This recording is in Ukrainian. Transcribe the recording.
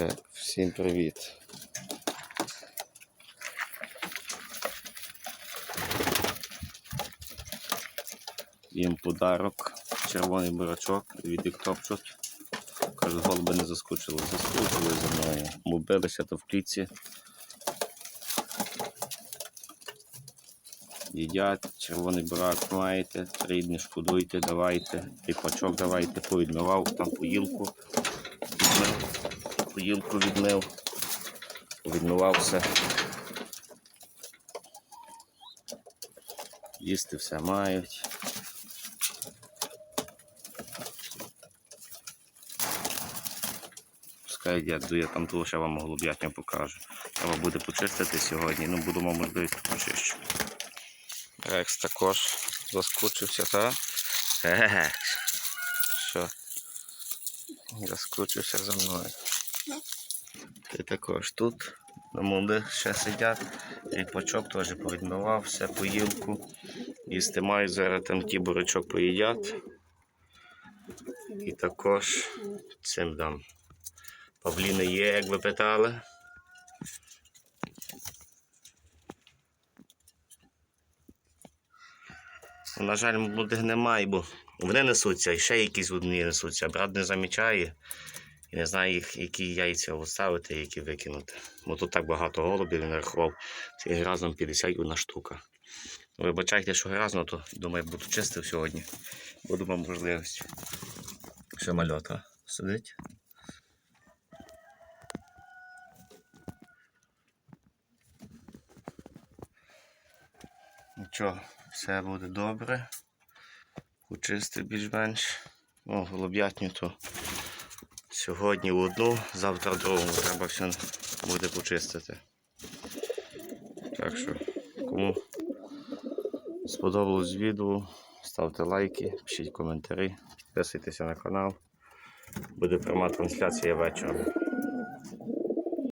Так, всім привіт. Їм подарок, червоний бурачок від Віктопчут. Кажуть, голуби не заскучили. Заскучили за мною. Бо билися то в клітці. Їдять, червоний бурак маєте, рідні шкодуйте, давайте, ріпачок давайте, повідмивав, там поїлку відмив, поїлку відмив, відмивався. Їсти все мають. Пускай як я там того ще вам голуб'ятня покажу. Треба буде почистити сьогодні, ну буду мав можливість почищу. Рекс також заскучився, так? Еге. Що? Заскучився за мною. Ти також тут. На молодих ще сидять. Ріпачок теж повідмивав, все поїлку. Їсти мають, зараз там ті бурячок поїдять. І також цим дам. Павліна є, як ви питали. На жаль, молодих немає, бо вони несуться, і ще якісь одні несуться. Брат не замічає. І не знає, їх, які яйця оставити, які викинути. Бо тут так багато голубів, він рахував. Це разом 51 штука. Вибачайте, що грязно, то думаю, буду чистив сьогодні. Буду мав можливість. Ще мальота сидить. Нічого, все буде добре. Почистив більш-менш. Ну, голуб'ятню то сьогодні одну, завтра другу. Треба все буде почистити. Так що, кому сподобалось відео, ставте лайки, пишіть коментарі, підписуйтеся на канал. Буде пряма трансляція вечором.